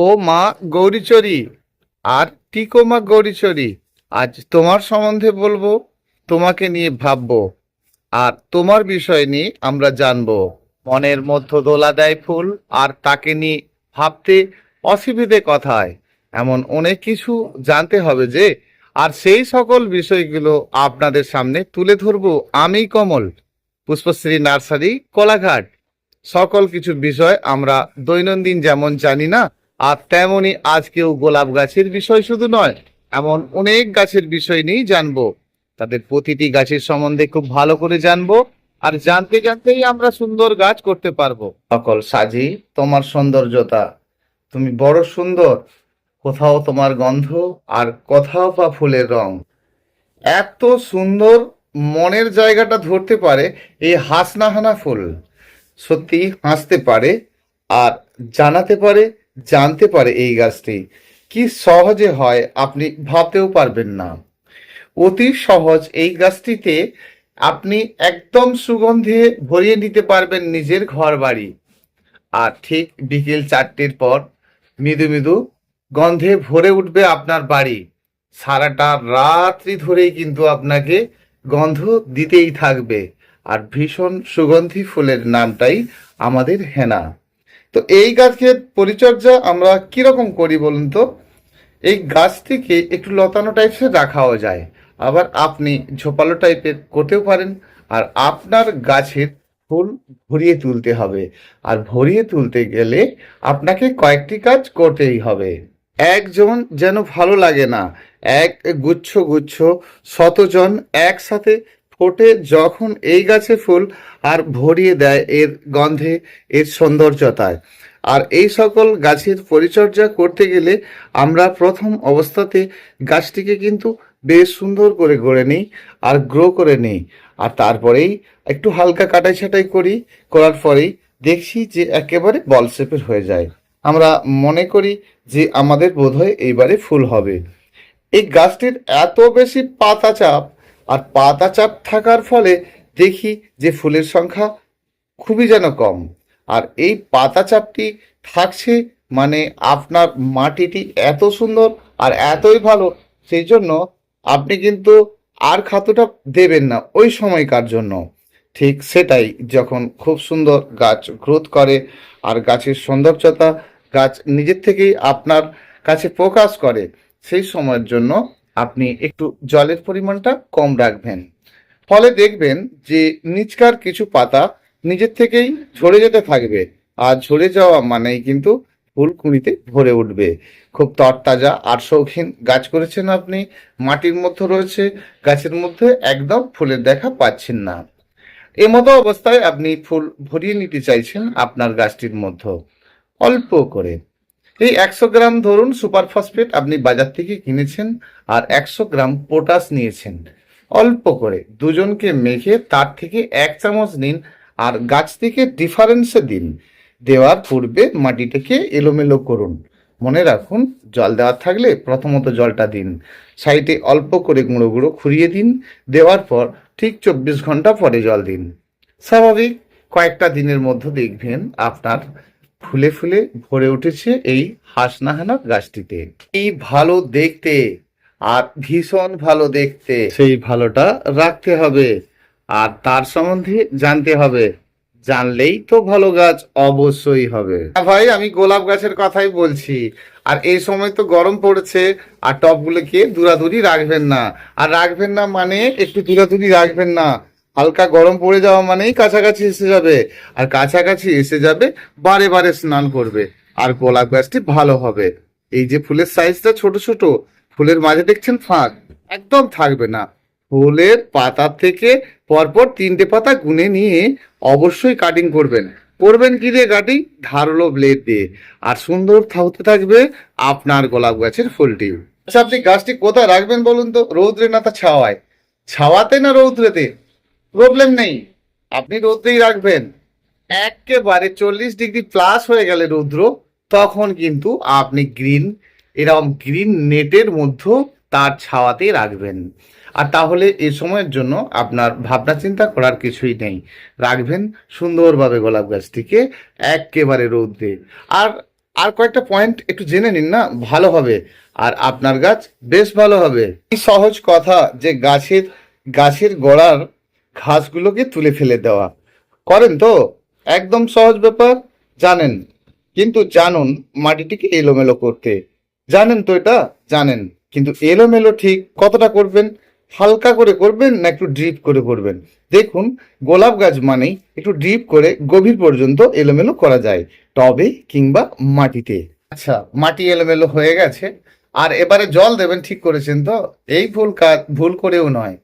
ও মা গৌরীচরী। আর টিকো মা গৌরীচরী। আজ তোমার সম্বন্ধে বলব, তোমাকে নিয়ে ভাববো, আর তোমার বিষয় নিয়ে আমরা জানব। মনের মধ্য দোলা দেয় ফুল, আর তাকে নিয়ে ভাবতে অসুবিধে কথায়। এমন অনেক কিছু জানতে হবে যে, আর সেই সকল বিষয়গুলো আপনাদের সামনে তুলে ধরবো আমি, কমল। পুষ্পশ্রী নার্সারি, কোলাঘাট। সকল কিছু বিষয় আমরা দৈনন্দিন যেমন জানি না আর তেমনই আজকেও গোলাপ গাছের বিষয় শুধু নয়, এমন অনেক গাছের বিষয় নিয়েই জানব। তাদের প্রতিটি গাছের সম্বন্ধে খুব ভালো করে জানব, আর জানতে জানতেই আমরা সুন্দর গাছ করতে পারব। সকল সাজি তোমার সৌন্দর্যতা, তুমি বড় সুন্দর, কোথাও তোমার গন্ধ আর কোথাও বা ফুলের রং। এত সুন্দর মনের জায়গাটা ধরতে পারে এই হাসনাহানা ফুল। সত্যি হাসতে পারে আর জানাতে পারে জানতে পারে এই গাছটি। কি সহজে হয় আপনি ভাবতেও পারবেন না। অতি সহজ এই গাছটিতে আপনি একদম সুগন্ধে ভরিয়ে নিতে পারবেন নিজের ঘর বাড়ি আর ঠিক বিকেল চারটের পর মৃদু মৃদু গন্ধে ভরে উঠবে আপনার বাড়ি। সারাটা রাত্রি ধরেই কিন্তু আপনাকে গন্ধ দিতেই থাকবে। আর ভীষণ সুগন্ধি ফুলের নামটাই আমাদের হেনা। তো এই গাছের পরিচর্যা আমরা কীরকম করি বলুন তো? এই গাছটিকে একটু লতানো টাইপসের রাখাও যায়। আবার আপনি ঝোপালো টাইপের করতেও পারেন। আর আপনার গাছের ফুল ভরিয়ে তুলতে হবে। আর ভরিয়ে তুলতে গেলে আপনাকে কয়েকটি কাজ করতেই হবে। একজন যেন ভালো লাগে না, এক গুচ্ছ গুচ্ছ, শতজন একসাথে ফোটে যখন এই গাছে ফুল আর ভরিয়ে দেয় এর গন্ধে, এর সৌন্দর্যতায়। আর এই সকল গাছের পরিচর্যা করতে গেলে আমরা প্রথম অবস্থাতে গাছটিকে কিন্তু বেশ সুন্দর করে গড়ে নিই আর গ্রো করে নিই। আর তারপরেই একটু হালকা কাটাই ছাটাই করি, করার পরেই দেখছি যে একেবারে বল শেপের হয়ে যায়। আমরা মনে করি যে আমাদের বোধহয় এইবারে ফুল হবে। এই গাছটির এত বেশি পাতা চাপ আর পাতা চাপ থাকার ফলে দেখি যে ফুলের সংখ্যা খুবই যেন কম। আর এই পাতা চাপটি থাকছে মানে আপনার মাটিটি এত সুন্দর আর এতই ভালো, সেই জন্য আপনি কিন্তু আর খাতুটা দেবেন না ওই সময়কার জন্য। ঠিক সেটাই যখন খুব সুন্দর গাছ গ্রোথ করে আর গাছের সৌন্দর্যতা গাছ নিজের থেকেই আপনার কাছে প্রকাশ করে, সেই সময়ের জন্য আপনি একটু জলের পরিমাণটা কম রাখবেন। ফলে দেখবেন যে নিচকার কিছু পাতা নিজের থেকেই ঝরে যেতে থাকবে। আর ঝরে যাওয়া মানেই কিন্তু ফুলকুড়িতে ভরে উঠবে। খুব তরতাজা আর শৌখিন গাছ করেছেন আপনি। মাটির মধ্যে রয়েছে, গাছের মধ্যে একদম ফুলের দেখা পাচ্ছেন না। এমতো অবস্থায় আপনি ফুল ভরিয়ে নিতে চাইছেন আপনার গাছটির মধ্যে। অল্প করে। এই একশো গ্রাম ধরুন সুপার ফসফেট আপনি বাজার থেকে কিনেছেন আর একশো গ্রাম পটাশ নিয়েছেন। অল্প করে দুজনকে মেখে তার থেকে এক চামচ নিন আর গাছ থেকে ডিফারেন্সে দিন। দেওয়ার পূর্বে মাটিটাকে এলোমেলো করুন। মনে রাখুন, জল দেওয়ার থাকলে প্রথমত জলটা দিন। সাইডে অল্প করে গুঁড়ো গুঁড়ো খুঁড়িয়ে দিন। দেওয়ার পর ঠিক চব্বিশ ঘণ্টা পরে জল দিন। স্বাভাবিক, কয়েকটা দিনের মধ্যে দেখবেন আপনার ফুলে ফুলে ভরে উঠেছে এই হাসনাহানা গাছটিতে। এই ভালো দেখতে, আর ভীষণ ভালো দেখতে সেই ভালোটা রাখতে হবে, আর তার সম্বন্ধে জানতে হবে। জানলেই তো ভালো গাছ অবশ্যই হবে। ভাই, আমি গোলাপ গাছের কথাই বলছি। আর এই সময় তো গরম পড়েছে, আর টবগুলোকে দূরাদূরি রাখবেন না। আর রাখবেন না মানে একটু দূরাদূরি রাখবেন না। হালকা গরম পড়ে যাওয়া মানেই কাছাকাছি এসে যাবে। আর কাছাকাছি এসে যাবে, বারে বারে স্নান করবে। আর গোলাপ গাছটি ভালো হবে। এই যে ফুলের সাইজটা ছোট ছোট, ফুলের মাঝে দেখছেন ফাঁক। একদম থাকবে না। ফুলের পাতা থেকে পরপর তিনটে পাতা গুনে নিয়ে অবশ্যই কাটিং করবেন। করবেন কি দিয়ে কাটিং ধারালো ব্লেড দিয়ে। আর সুন্দর হতে থাকবে আপনার গোলাপ গাছের ফুলটি। আচ্ছা আপনি গাছটি কোথায় রাখবেন বলুন তো? রৌদ্রে না তা ছাওয়ায়? ছাওয়াতে না রৌদ্রেতে? প্রবলেম নেই। আপনি রৌদ্রেই রাখবেন। একেবারে চল্লিশ ডিগ্রি প্লাস হয়ে গেলে রৌদ্র, তখন কিন্তু আপনি গ্রিন এরকম গ্রিন নেটের মধ্যে তার ছাওয়াতেই রাখবেন। আর তাহলে এ সময়ের জন্য আপনার ভাবনা চিন্তা করার কিছুই নেই। রাখবেন সুন্দরভাবে গোলাপ গাছটিকে, একেবারে রৌদ্রে। আর আর কয়েকটা পয়েন্ট একটু জেনে নিন না, ভালো হবে। আর আপনার গাছ বেশ ভালো হবে। সহজ কথা যে গাছের গাছের গোড়ার ঘাসগুলোকে তুলে ফেলে দেওয়া। করেন তো? একদম সহজ ব্যাপার। জানেন। কিন্তু জানুন মাটিটিকে এলোমেলো করতে। জানেন তো এটা? জানেন। কিন্তু এলোমেলো ঠিক কতটা করবেন? হালকা করে করবেন না একটু ড্রিপ করে করবেন? দেখুন, গোলাপ গাছ মানেই একটু ড্রিপ করে গভীর পর্যন্ত এলোমেলো করা যায়, টবে কিংবা মাটিতে। আচ্ছা মাটি এলোমেলো হয়ে গেছে। আর এবারে জল দেবেন ঠিক করেছেন তো? এই ভুল কাজ ভুল করেও নয়।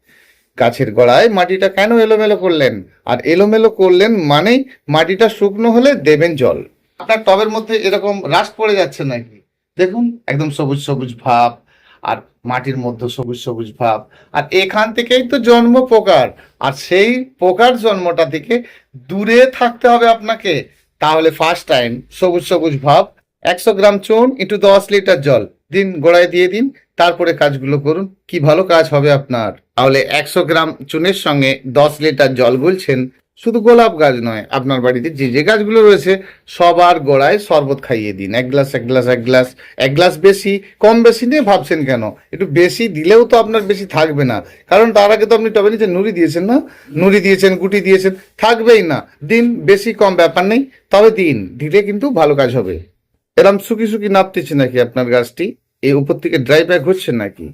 গাছের গোড়ায় মাটিটা কেন এলোমেলো করলেন? আর এলোমেলো করলেন মানেই মাটিটা শুকনো হলে দেবেন জল। আপনার টবের মধ্যে এরকম রাস্ট পড়ে যাচ্ছে নাকি? দেখুন, একদম সবুজ সবুজ ভাব, আর মাটির মধ্যে সবুজ সবুজ ভাব। আর এখান থেকেই তো জন্ম পোকার। আর সেই পোকার জন্মটা থেকে দূরে থাকতে হবে আপনাকে। তাহলে ফার্স্ট টাইম সবুজ সবুজ ভাব, একশো গ্রাম চুন, ইন্টু দশ লিটার জল। দিন, গোড়ায় দিয়ে দিন তারপরে কাজগুলো করুন। কি ভালো কাজ হবে আপনার। তাহলে একশো গ্রাম চুনের সঙ্গে দশ লিটার জল গুলছেন। শুধু গোলাপ গাছ নয়, আপনার বাড়িতে যে যে গাছগুলো রয়েছে, সবার গোড়ায় শরবত খাইয়ে দিন। এক গ্লাস এক গ্লাস এক গ্লাস এক গ্লাস বেশি, কম বেশি নিয়ে ভাবছেন কেন? একটু বেশি দিলেও তো আপনার বেশি থাকবে না। কারণ তার আগে তো আপনি টবে নিচে নুড়ি দিয়েছেন না? নুড়ি দিয়েছেন, গুটি দিয়েছেন, থাকবেই না। দিন বেশি, কম ব্যাপার নেই। তবে দিন, দিলে কিন্তু ভালো কাজ হবে। এরম শুকি শুকি নাপতেছে নাকি আপনার গাছটি? এই উপর থেকে ড্রাই ব্যাগ হচ্ছে নাকি?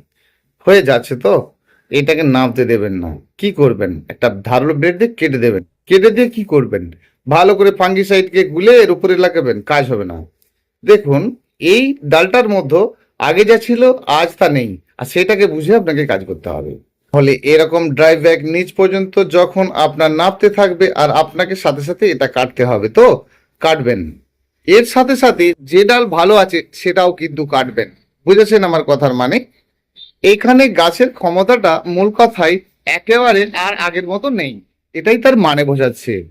হয়ে যাচ্ছে তো? এটাকে নামতে দেবেন না। কি করবেন? একটা ধারালো ব্লেড দিয়ে কেটে দেবেন। কেটে দিয়ে কি করবেন? ভালো করে ফাঙ্গিসাইডকে গুলে এর উপরে লাগাবেন, কাজ হবে না। দেখুন, এই ডালটার মধ্যে আগে যা ছিল, আজ তা নেই। আর সেটাকে বুঝে আপনাকে কাজ করতে হবে। ফলে এরকম ড্রাই ব্যাগ নিচ পর্যন্ত যখন আপনার নাপতে থাকবে আর আপনাকে সাথে সাথে এটা কাটতে হবে তো? কাটবেন। এর সাথে সাথে যে ডাল ভালো আছে, সেটাও কিন্তু কাটবেন। বুঝেছেন আমার কথার মানে? এখানে গাছের ক্ষমতাটা মূল কথাই একেবারে আর আগের মতো নেই। এটাই তার মানে বোঝাচ্ছে।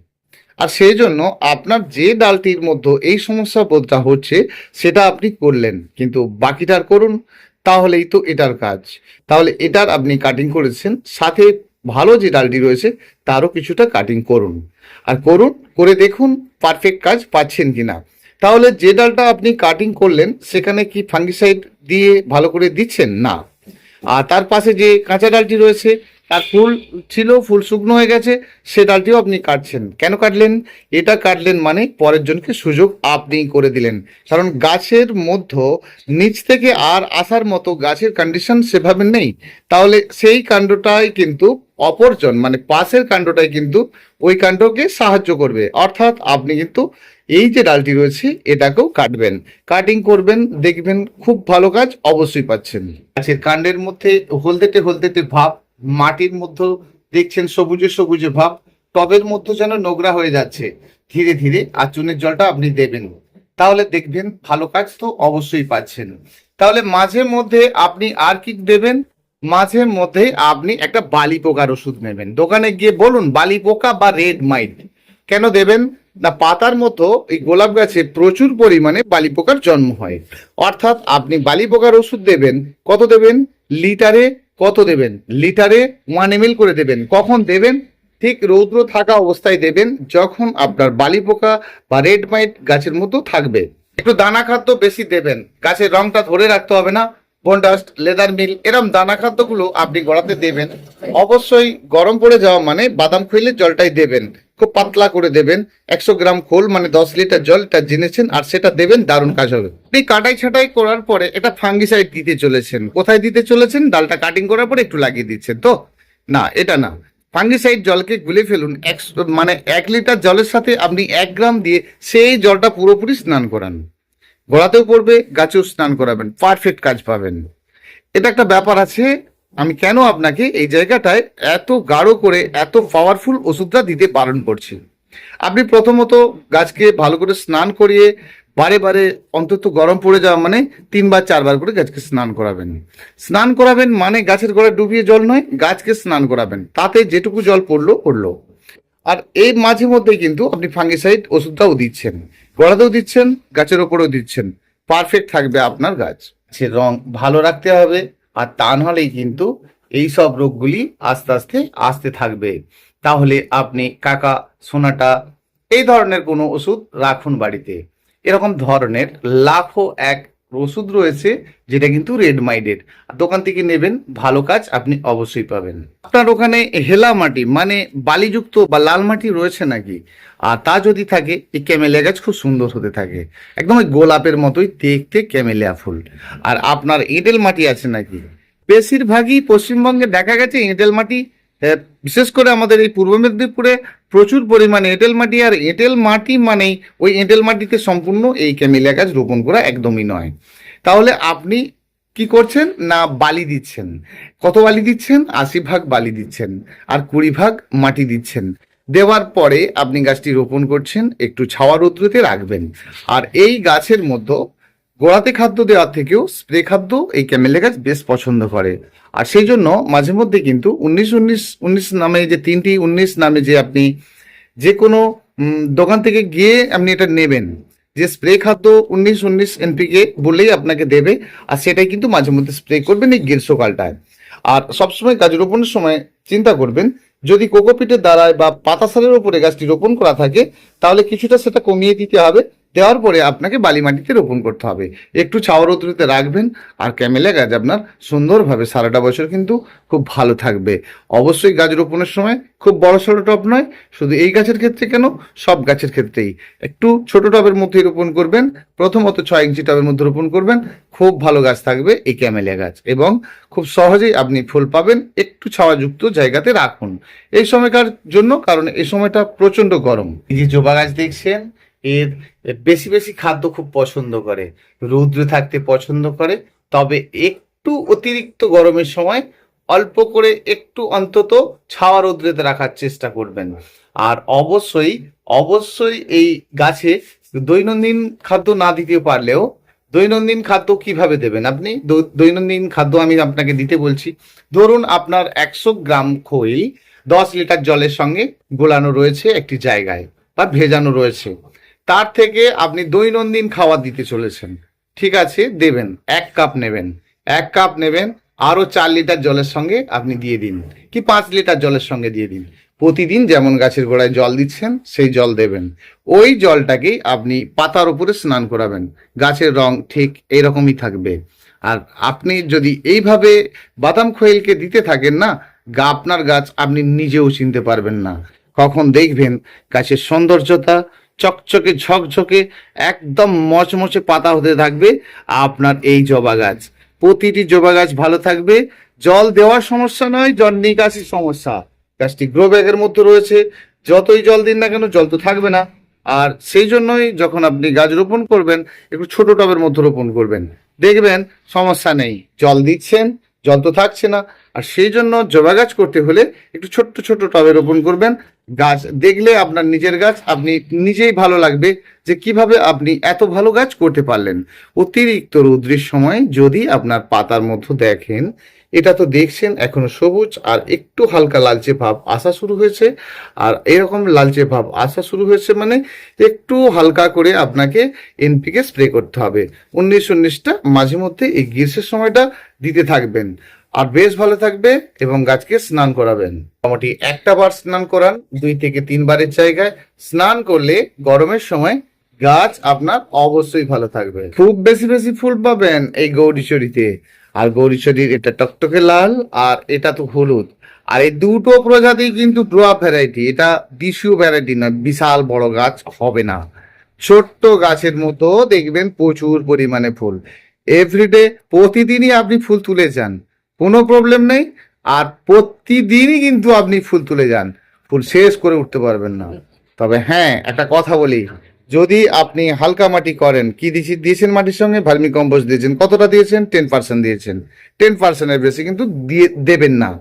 আর সেই জন্য আপনার যে ডালটির মধ্যে এই সমস্যা বোধটা হচ্ছে, সেটা আপনি করলেন। কিন্তু বাকিটার করুন, তাহলেই তো এটার কাজ। তাহলে এটার আপনি কাটিং করেছেন, সাথে ভালো যে ডালটি রয়েছে, তারও কিছুটা কাটিং করুন। আর করুন, করে দেখুন পারফেক্ট কাজ পাচ্ছেন কিনা। তাহলে যে ডালটা আপনি কাটিং করলেন, সেখানে কি ফাঙ্গিসাইড দিয়ে ভালো করে দিচ্ছেন, না। আর তার পাশে যে কাঁচা ডালটি রয়েছে, তার ফুল ছিল, ফুল শুকনো হয়ে গেছে, সে ডালটিও আপনি কাটছেন। কেন কাটলেন? এটা কাটলেন মানে পরের জনকে সুযোগ আপনি করে দিলেন। কারণ গাছের মধ্য নিচ থেকে আর আসার মতো গাছের কন্ডিশন সেভাবে নেই। তাহলে সেই কাণ্ডটাই কিন্তু অপরজন মানে পাশের কাণ্ডটাই কিন্তু ওই কাণ্ডকে সাহায্য করবে। অর্থাৎ আপনি কিন্তু এই যে ডালটি রয়েছে, এটাকেও কাটবেন। কাটিং করবেন, দেখবেন খুব ভালো কাজ অবশ্যই পাচ্ছেন। গাছের কাণ্ডের মধ্যে হলদেটে হলদেটে ভাব, মাটির মধ্যে দেখছেন সবুজে সবুজে ভাব, টবের মধ্যে যেন নোংরা হয়ে যাচ্ছে। ধীরে ধীরে আর চুনের জলটা আপনি দেবেন। তাহলে দেখবেন ভালো কাজ তো অবশ্যই পাচ্ছেন। তাহলে মাঝে মধ্যে আপনি আর কি দেবেন? মাঝে মধ্যে আপনি একটা বালি পোকার ওষুধ নেবেন। দোকানে গিয়ে বলুন, বালি পোকা বা রেড মাইট কেন দেবেন? না, পাতার মতো এই গোলাপ গাছে প্রচুর পরিমাণে বালি পোকার জন্ম হয়। অর্থাৎ আপনি বালি পোকার ওষুধ দেবেন, কত দেবেন? লিটারে কত দেবেন? লিটারে ওয়ান এম করে দেবেন। কখন দেবেন? ঠিক রৌদ্র থাকা অবস্থায় দেবেন, যখন আপনার বালি পোকা বা রেড মাইট গাছের মতো থাকবে। একটু দানা খাদ্য বেশি দেবেন। গাছের রংটা ধরে রাখতে হবে না। বন্ডাস্ট লেদার মিল এরম দানা খাদ্যগুলো আপনি গড়াতে দেবেন। অবশ্যই গরম পড়ে যাওয়া মানে বাদাম খৈলের জলটাই দেবেন। খুব পাতলা করে দেবেন। একশো গ্রাম খোল মানে দশ লিটার জল এটা জেনেছেন আর সেটা দেবেন, দারুণ কাজ হবে। আপনি কাটাই ছাটাই করার পরে এটা ফাঙ্গিসাইড দিতে চলেছেন। কোথায় দিতে চলেছেন? ডালটা কাটিং করার পরে একটু লাগিয়ে দিচ্ছেন তো? না, এটা না। ফাঙ্গিসাইড জলকে গুলে ফেলুন। এক মানে এক লিটার জলের সাথে আপনি এক গ্রাম দিয়ে সেই জলটা পুরোপুরি স্নান করান। গোড়াতেও পড়বে, গাছেও স্নান করাবেন পারফেক্ট কাজ পাবেন। এটা একটা ব্যাপার আছে, আমি কেন আপনাকে এই জায়গাটায় এত গাঢ় করে, এত পাওয়ারফুল ওষুধটা দিতে বারণ করছি? আপনি প্রথমত গাছকে ভালো করে স্নান করিয়ে, বারে বারে অন্তত গরম পড়ে যাওয়া মানে তিনবার, চারবার করে গাছকে স্নান করাবেন। স্নান করাবেন মানে গাছের গোড়ায় ডুবিয়ে জল নয়, গাছকে স্নান করাবেন। তাতে যেটুকু জল পড়ল পড়ল। আর এই মাঝে মধ্যে কিন্তু আপনি ফাঙ্গিসাইড ওষুধটাও দিচ্ছেন। গোড়াতেও দিচ্ছেন, গাছের ওপরেও দিচ্ছেন। পারফেক্ট থাকবে আপনার গাছ। সে রং ভালো রাখতে হবে, আর তা নাহলেই কিন্তু এই সব রোগগুলি আস্তে আস্তে আসতে থাকবে। তাহলে আপনি কাকা, সোনাটা, এই ধরনের কোনো ওষুধ রাখুন বাড়িতে। এরকম ধরনের লাখো এক ওষুধ রয়েছে, যেটা কিন্তু রেড মাইডের দোকান থেকে নেবেন, ভালো কাজ আপনি অবশ্যই পাবেন। আপনার ওখানে হেলা মাটি মানে বালিযুক্ত বা লাল মাটি রয়েছে নাকি? আর তা যদি থাকে, এই ক্যামেলিয়া গাছ খুব সুন্দর হতে থাকে। একদম ওই গোলাপের মতোই দেখতে ক্যামেলিয়া ফুল। আর আপনার এঁটেল মাটি আছে নাকি? বেশিরভাগই পশ্চিমবঙ্গে দেখা গেছে এঁটেল মাটি বিশেষ করে আমাদের এই পূর্ব মেদিনীপুরে প্রচুর পরিমাণে এঁটেল মাটি, আর এঁটেল মাটি মানেই ওই এঁটেল মাটিতে সম্পূর্ণ এই ক্যামেলিয়া গাছ রোপণ করা একদমই নয়। তাহলে আপনি কি করছেন? না, বালি দিচ্ছেন। কত বালি দিচ্ছেন? আশি ভাগ বালি দিচ্ছেন। আর কুড়ি ভাগ মাটি দিচ্ছেন। দেওয়ার পরে আপনি গাছটি রোপণ করছেন, একটু ছাওয়া রৌদ্রতে রাখবেন। আর এই গাছের মধ্যে গোড়াতে খাদ্য দেওয়ার থেকেও স্প্রে খাদ্য এই ক্যামেলে গাছ বেশ পছন্দ করে। আর সেই জন্য মাঝে মধ্যে কিন্তু উনিশ উনিশ উনিশ নামে যে তিনটি, উনিশ নামে যে আপনি যে কোনো দোকান থেকে গিয়ে আপনি এটা নেবেন। যে স্প্রে খাদ্য উনিশ উনিশ এনপিকে বলেই আপনাকে দেবে, আর সেটাই কিন্তু মাঝে মধ্যে স্প্রে করবেন এই গ্রীষ্মকালটায়। আর সবসময় গাছ রোপণের সময় চিন্তা করবেন, যদি কোকোপিটের দ্বারায় বা পাতা সারের উপরে গাছটি রোপণ করা থাকে, তাহলে কিছুটা সেটা কমিয়ে দিতে হবে। দেওয়ার পরে আপনাকে বালি মাটিতে রোপণ করতে হবে। একটু ছাওয়া রৌদ্রতে রাখবেন আর ক্যামেলা গাছ আপনার সুন্দরভাবে সারাটা বছর কিন্তু খুব ভালো থাকবে। অবশ্যই গাছ রোপণের সময় খুব বড় সড়ো টব নয়, শুধু এই গাছের ক্ষেত্রে কেন? সব গাছের ক্ষেত্রেই। একটু ছোট টবের মধ্যে রোপণ করবেন, প্রথমত ছয় ইঞ্চি টবের মধ্যে রোপণ করবেন, খুব ভালো গাছ থাকবে এই ক্যামেলিয়া গাছ এবং খুব সহজেই আপনি ফুল পাবেন, একটু ছাওয়াযুক্ত জায়গাতে রাখুন। এই সময়কার জন্য, কারণ এই সময়টা প্রচণ্ড গরম। এই যে জবা গাছ দেখছেন এর বেশি বেশি খাদ্য খুব পছন্দ করে। রৌদ্রে থাকতে পছন্দ করে, তবে একটু অতিরিক্ত গরমের সময় অল্প করে একটু অন্তত ছাওয়া রৌদ্রেতে রাখার চেষ্টা করবেন। আর অবশ্যই অবশ্যই এই গাছে দৈনন্দিন খাদ্য না দিতে পারলেও দৈনন্দিন খাদ্য কীভাবে দেবেন আপনি? দৈনন্দিন খাদ্য আমি আপনাকে দিতে বলছি। ধরুন আপনার একশো গ্রাম খই দশ লিটার জলের সঙ্গে গোলানো রয়েছে একটি জায়গায় বা ভেজানো রয়েছে। তার থেকে আপনি দৈনন্দিন খাবার দিতে চলেছেন। ঠিক আছে, দেবেন, এক কাপ নেবেন, এক কাপ নেবেন আরও চার লিটার জলের সঙ্গে আপনি দিয়ে দিন, কি পাঁচ লিটার জলের সঙ্গে দিয়ে দিন। প্রতিদিন যেমন গাছের গোড়ায় জল দিচ্ছেন, সেই জল দেবেন। ওই জলটাকেই আপনি পাতার উপরে স্নান করাবেন। গাছের রং ঠিক এইরকমই থাকবে। আর আপনি যদি এইভাবে বাদাম খোয়েলকে দিতে থাকেন না, গা আপনার গাছ আপনি নিজেও চিনতে পারবেন না। কখন দেখবেন গাছের সৌন্দর্যতা চকচকে ঝকঝকে একদম মচমচে পাতা হতে থাকবে আপনার এই জবা গাছ। প্রতিটি জবা গাছ ভালো থাকবে। জল দেওয়ার সমস্যা নয়, জল নিকাশির সমস্যা। গাছটি গ্রো ব্যাগের মধ্যে রয়েছে। যতই জল দিন না কেন, জল তো থাকবে না। আর সেই জন্যই যখন আপনি গাছ রোপণ করবেন, একটু ছোট টবের মধ্যে রোপণ করবেন। দেখবেন সমস্যা নেই। জল দিচ্ছেন, জল তো থাকছে না। আর সেই জন্য জবা গাছ করতে হলে একটু ছোট্ট ছোট্ট টবে রোপণ করবেন। গাছ দেখলে আপনার নিজের গাছ, আপনি নিজেই ভালো লাগবে যে কীভাবে আপনি এত ভালো গাছ করতে পারলেন। অতিরিক্ত রৌদ্রের সময় যদি আপনার পাতার মধ্যে দেখেন, এটা তো দেখছেন এখনও সবুজ আর একটু হালকা লালচে ভাব আসা শুরু হয়েছে। আর এরকম লালচে ভাব আসা শুরু হয়েছে মানে একটু হালকা করে আপনাকে এনপিকে স্প্রে করতে হবে। উনিশ উনিশটা মাঝে মধ্যে এই গ্রীষ্মের সময়টা দিতে থাকবেন। আর বেশ ভালো থাকবে এবং গাছকে স্নান করাবেন। মোটামুটি একটা বার স্নান করান, দুই থেকে তিনবারের জায়গায়। স্নান করলে গরমের সময় গাছ আপনার অবশ্যই ভালো থাকবে। খুব বেশি বেশি ফুল পাবেন এই গৌরীচরিতে আর গৌরীচরির এটা টকটকে লাল আর এটা তো হলুদ। আর এই দুটো প্রজাতি কিন্তু ড্রোয়া ভ্যারাইটি। এটা ডিসিউ ভ্যারাইটি না বিশাল বড় গাছ হবে না। ছোট্ট গাছের মতো দেখবেন প্রচুর পরিমাণে ফুল। এভরিডে প্রতিদিনই আপনি ফুল তুলে যান। কোনো প্রবলেম নেই। আর প্রতিদিনই কিন্তু আপনি ফুল তুলে যান। ফুল শেষ করে উঠতে পারবেন না। তবে হ্যাঁ একটা কথা বলি। যদি আপনি হালকা মাটি করেন, কি দিয়েছি দিয়েছেন মাটির সঙ্গে? ভার্মি কম্পোস্ট দিয়েছেন। কতটা দিয়েছেন? টেন পার্সেন্ট দিয়েছেন। টেন পার্সেন্টের বেশি কিন্তু দিয়ে দেবেন না।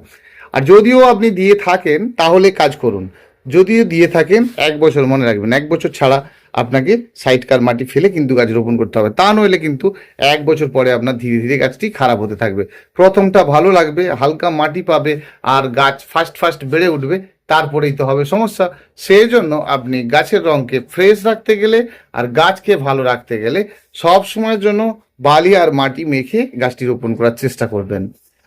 আর যদিও আপনি দিয়ে থাকেন, তাহলে কাজ করুন। যদিও দিয়ে থাকেন এক বছর মনে রাখবেন, এক বছর ছাড়া আপনাকে সাইডকার মাটি ফেলে কিন্তু গাছ রোপণ করতে হবে। তা নইলে কিন্তু এক বছর পরে আপনার ধীরে ধীরে গাছটি খারাপ হতে থাকবে। প্রথমটা ভালো লাগবে, হালকা মাটি পাবে আর গাছ ফার্স্ট ফার্স্ট বেড়ে উঠবে, তারপরেই তো হবে সমস্যা। সেই জন্য আপনি গাছের রঙকে ফ্রেশ রাখতে গেলে আর গাছকে ভালো রাখতে গেলে সব সময়ের জন্য বালি আর মাটি মেখে গাছটি রোপণ করার চেষ্টা করবেন।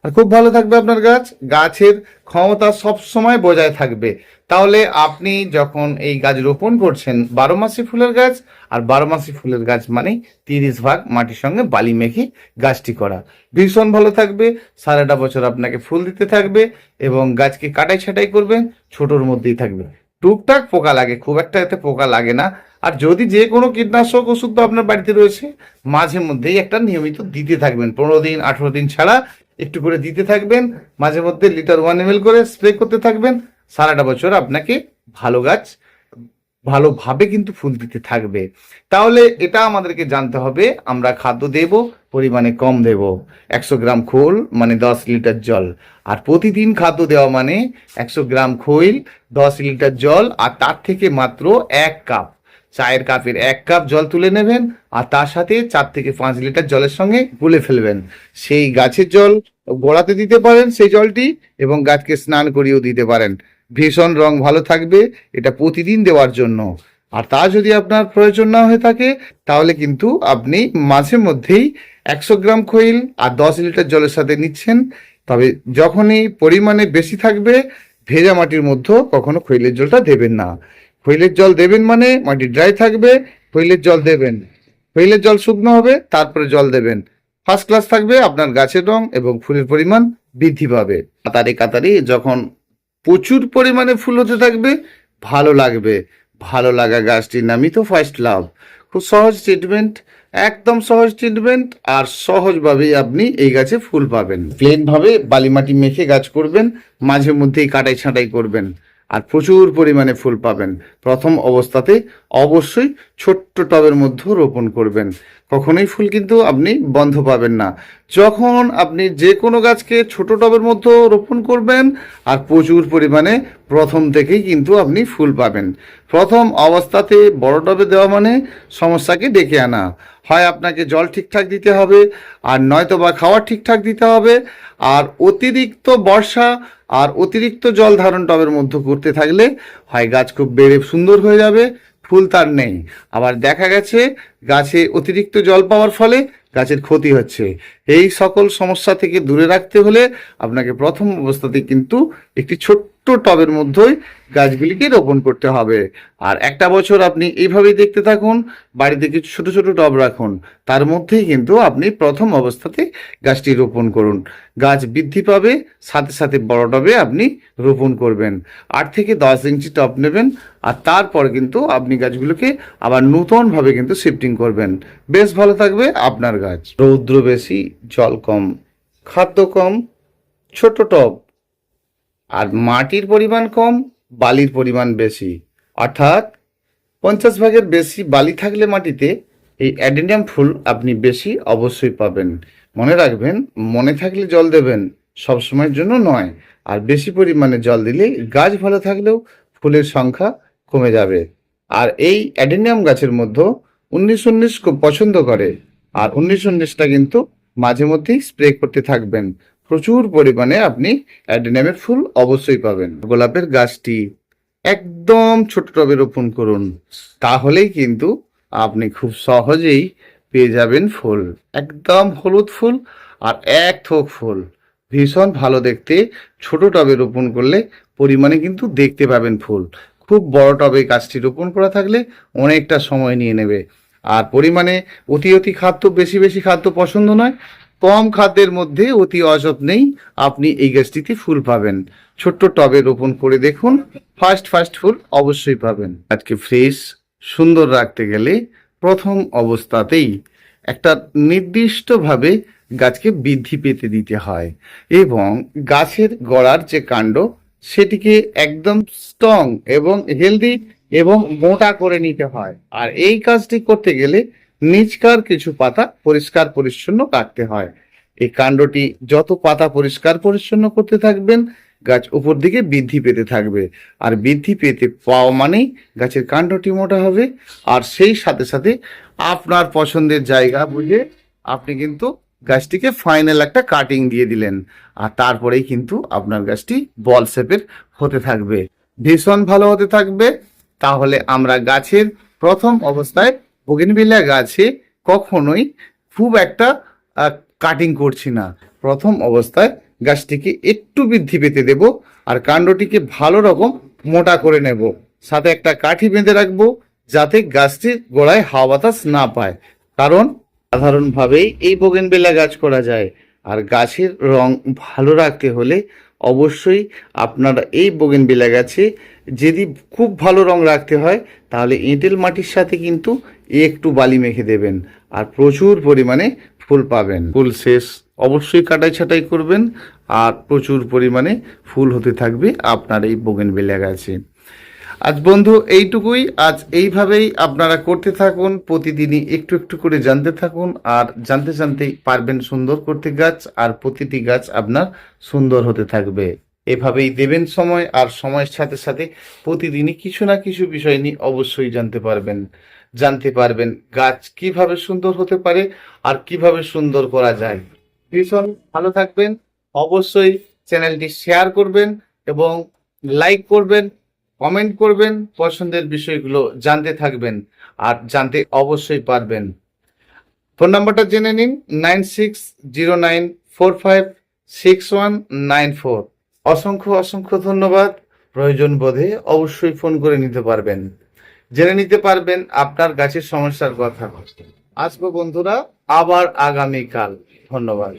আর খুব ভালো থাকবে আপনার গাছ। গাছের ক্ষমতা সব সময় বজায় থাকবে। তাহলে আপনি যখন এই গাছ রোপণ করছেন, বারো মাসি ফুলের গাছ, আর বারো মাসি ফুলের গাছ মানে তিরিশ ভাগ মাটির সঙ্গে বালি মেখে গাছটি করা। ভীষণ ভালো থাকবে, সারাটা বছর আপনাকে ফুল দিতে থাকবে এবং গাছকে কাটাই ছাটাই করবেন, ছোটোর মধ্যেই থাকবে। টুকটাক পোকা লাগে, খুব একটা এতে পোকা লাগে না। আর যদি যে কোনো কীটনাশক ওষুধ তো আপনার বাড়িতে রয়েছে, মাঝে মধ্যেই একটা নিয়মিত দিতে থাকবেন। পনেরো দিন, আঠেরো দিন ছাড়া একটু করে দিতে থাকবেন, মাঝে মধ্যে লিটার ওয়ান এম করে স্প্রে করতে থাকবেন। সারাটা বছর আপনাকে ভালো গাছ, ভালোভাবে কিন্তু ফুল দিতে থাকবে। তাহলে এটা আমাদেরকে জানতে হবে, আমরা খাদ্য দেব, পরিমাণে কম দেব। একশো গ্রাম খোল মানে দশ লিটার জল। আর প্রতিদিন খাদ্য দেওয়া মানে একশো গ্রাম খৈল, দশ লিটার জল, আর তার থেকে মাত্র এক কাপ। চায়ের কাপের এক কাপ জল তুলে নেবেন আর তার সাথে চার থেকে পাঁচ লিটার জলের সঙ্গে গুলে ফেলবেন। সেই গাছের জল গোড়াতে দিতে পারেন সেই জলটি এবং গাছকে স্নান করিয়েও দিতে পারেন। ভীষণ রং ভালো থাকবে, এটা প্রতিদিন দেওয়ার জন্য। আর তা যদি আপনার প্রয়োজন না হয়ে থাকে, তাহলে কিন্তু আপনি মাঝে মধ্যেই একশো গ্রাম খৈল আর দশ লিটার জলের সাথে নিচ্ছেন। তবে যখনই পরিমাণে বেশি থাকবে, ভেজা মাটির মধ্যে কখনো খৈলের জলটা দেবেন না। খৈলের জল দেবেন মানে মাটি ড্রাই থাকবে, খৈলের জল দেবেন। খৈলের জল শুকনো হবে, তারপরে জল দেবেন। ফার্স্ট ক্লাস থাকবে আপনার গাছের রং এবং ফুলের পরিমাণ বৃদ্ধি পাবে। কাতারে কাতারে যখন প্রচুর পরিমাণে ফুল হতে থাকবে, ভালো লাগবে। ভালো লাগা গাছটির নামই তো ফার্স্ট লাভ খুব সহজ ট্রিটমেন্ট একদম সহজ ট্রিটমেন্ট আর সহজভাবেই আপনি এই গাছে ফুল পাবেন। প্লেনভাবে বালি মাটি মেখে গাছ করবেন মাঝে মধ্যেই কাটাই ছাঁটাই করবেন। আর প্রচুর পরিমাণে ফুল পাবেন। প্রথম অবস্থাতে অবশ্যই ছোট্ট টবের মধ্যে রোপণ করবেন। কখনোই ফুল কিন্তু আপনি বন্ধ পাবেন না। যখন আপনি যে কোনো গাছকে ছোট টবের মধ্যে রোপণ করবেন, আর প্রচুর পরিমাণে প্রথম থেকেই কিন্তু আপনি ফুল পাবেন। প্রথম অবস্থাতে বড় টবে দেওয়া মানে সমস্যাকে ডেকে আনা। হয় আপনাকে জল ঠিকঠাক দিতে হবে, আর নয়তো বা খাওয়ার ঠিকঠাক দিতে হবে, আর অতিরিক্ত বর্ষা আর অতিরিক্ত জল ধারণ টবের মধ্যে করতে থাকলে হয় গাছ খুব বেড়ে সুন্দর হয়ে যাবে, ফুল তার নেই। আবার দেখা গেছে গাছে অতিরিক্ত জল পাওয়ার ফলে গাছের ক্ষতি হচ্ছে। এই সকল সমস্যা থেকে দূরে রাখতে হলে আপনাকে প্রথম অবস্থাতে কিন্তু একটি ছোট্ট টবের মধ্যেই গাছগুলিকে রোপণ করতে হবে। আর একটা বছর আপনি এইভাবেই দেখতে থাকুন, বাড়িতে কিছু ছোট ছোট টব রাখুন, তার মধ্যেই কিন্তু আপনি প্রথম অবস্থাতে গাছটি রোপণ করুন। গাছ বৃদ্ধি পাবে, সাথে সাথে বড় টবে আপনি রোপণ করবেন। আট থেকে দশ ইঞ্চি টব নেবেন, আর তারপর কিন্তু আপনি গাছগুলোকে আবার নূতনভাবে কিন্তু শিফটিং করবেন। বেশ ভালো থাকবে আপনার গাছ। রৌদ্র বেশি, জল কম, খাদ্য কম, ছোট টব। আর মাটির পরিমাণ কম, বালির পরিমাণ বেশি। অর্থাৎ পঞ্চাশ ভাগের বেশি বালি থাকলে মাটিতে এই অ্যাডেনিয়াম ফুল আপনি বেশি অবশ্যই পাবেন। মনে রাখবেন, মনে থাকলে জল দেবেন, সব সময়ের জন্য নয়। আর বেশি পরিমাণে জল দিলে গাছ ভালো থাকলেও ফুলের সংখ্যা কমে যাবে। আর এই অ্যাডেনিয়াম গাছের মধ্যে উনিশ উনিশ খুব পছন্দ করে। আর উনিশ উনিশটা কিন্তু মাঝে মধ্যেই স্প্রে করতে থাকবেন। প্রচুর পরিমাণে আপনি অ্যাডেনিয়ামের ফুল অবশ্যই পাবেন। গোলাপের গাছটি একদম ছোট টবে রোপণ করুন, তাহলেই কিন্তু আপনি খুব সহজেই পেয়ে যাবেন ফুল। একদম হলুদ ফুল আর এক থোক ফুল। ভীষণ ভালো দেখতে, ছোট টবে রোপণ করলে পরিমাণে কিন্তু দেখতে পাবেন ফুল। খুব বড় টবে গাছটি রোপণ করা থাকলে অনেকটা সময় নিয়ে নেবে। আর পরিমাণে অতি অতি খাদ্য, বেশি বেশি খাদ্য পছন্দ নয়। কম খাদ্যের মধ্যে অতি অযত্নেই আপনি এই গাছটিতে ফুল পাবেন। ছোট্ট টবে রোপণ করে দেখুন। ফার্স্ট ফার্স্ট ফুল অবশ্যই পাবেন। আজকে ফ্রেশ, সুন্দর রাখতে গেলে প্রথম অবস্থাতেই একটা নির্দিষ্টভাবে গাছকে বৃদ্ধি পেতে দিতে হয় এবং গাছের গড়ার যে কাণ্ড, সেটিকে একদম স্ট্রং এবং হেলদি এবং মোটা করে নিতে হয়। আর এই কাজটি করতে গেলে নিচকার কিছু পাতা পরিষ্কার পরিচ্ছন্ন কাটতে হয়। এই কাণ্ডটি যত পাতা পরিষ্কার পরিচ্ছন্ন করতে থাকবেন, গাছ উপর দিকে বৃদ্ধি পেতে থাকবে। আর বৃদ্ধি পেতে পাওয়া মানেই গাছের কাণ্ডটি মোটা হবে। আর সেই সাথে সাথে আপনার পছন্দের জায়গা বুঝে আপনি কিন্তু গাছটিকে ফাইনাল একটা কাটিং দিয়ে দিলেন। আর তারপরেই কিন্তু আপনার গাছটি বল শেপের হতে থাকবে। ভীষণ ভালো হতে থাকবে। তাহলে আমরা গাছের প্রথম অবস্থায় বগিনবিলা গাছে কখনোই খুব একটা কাটিং করছি না। প্রথম অবস্থায় গাছটিকে একটু বৃদ্ধি পেতে দেব আর কাণ্ডটিকে ভালো রকম মোটা করে নেব। সাথে একটা কাঠি বেঁধে রাখব যাতে গাছটির গোড়ায় হাওয়া বাতাস না পায়। কারণ সাধারণভাবেই এই বোগেনবেলা গাছ করা যায়। আর গাছের রং ভালো রাখতে হলে অবশ্যই আপনারা এই বোগেনবেলা গাছে। যদি খুব ভালো রং রাখতে হয়, তাহলে এঁটেল মাটির সাথে কিন্তু একটু বালি মেখে দেবেন আর প্রচুর পরিমাণে ফুল পাবেন। ফুল শেষ। অবশ্যই কাটাই ছাটাই করবেন আর প্রচুর পরিমাণে ফুল হতে থাকবে আপনার এই বোগেনবেলা গাছে। আজ বন্ধু, এইটুকুই। আজ এইভাবেই আপনারা করতে থাকুন, প্রতিদিনই একটু একটু করে জানতে থাকুন, আর জানতে জানতেই পারবেন সুন্দর করতে গাছ, আর প্রতিটি গাছ আপনার সুন্দর হতে থাকবে। এভাবেই দেবেন সময়, আর সময়ের সাথে সাথে প্রতিদিনই কিছু না কিছু বিষয় নিয়ে অবশ্যই জানতে পারবেন। জানতে পারবেন গাছ কীভাবে সুন্দর হতে পারে, আর কীভাবে সুন্দর করা যায়। ভীষণ ভালো থাকবেন। অবশ্যই চ্যানেলটি শেয়ার করবেন এবং লাইক করবেন। কমেন্ট করবেন, পছন্দের বিষয়গুলো জানতে থাকবেন আর জানতে অবশ্যই পারবেন। ফোন নাম্বারটা জেনে নিন, nine six zero nine four five six one nine four. অসংখ্য অসংখ্য ধন্যবাদ। প্রয়োজন বোধে অবশ্যই ফোন করে নিতে পারবেন। জেনে নিতে পারবেন আপনার গাছের সমস্যার কথা। আসব বন্ধুরা, আবার আগামীকাল। ধন্যবাদ।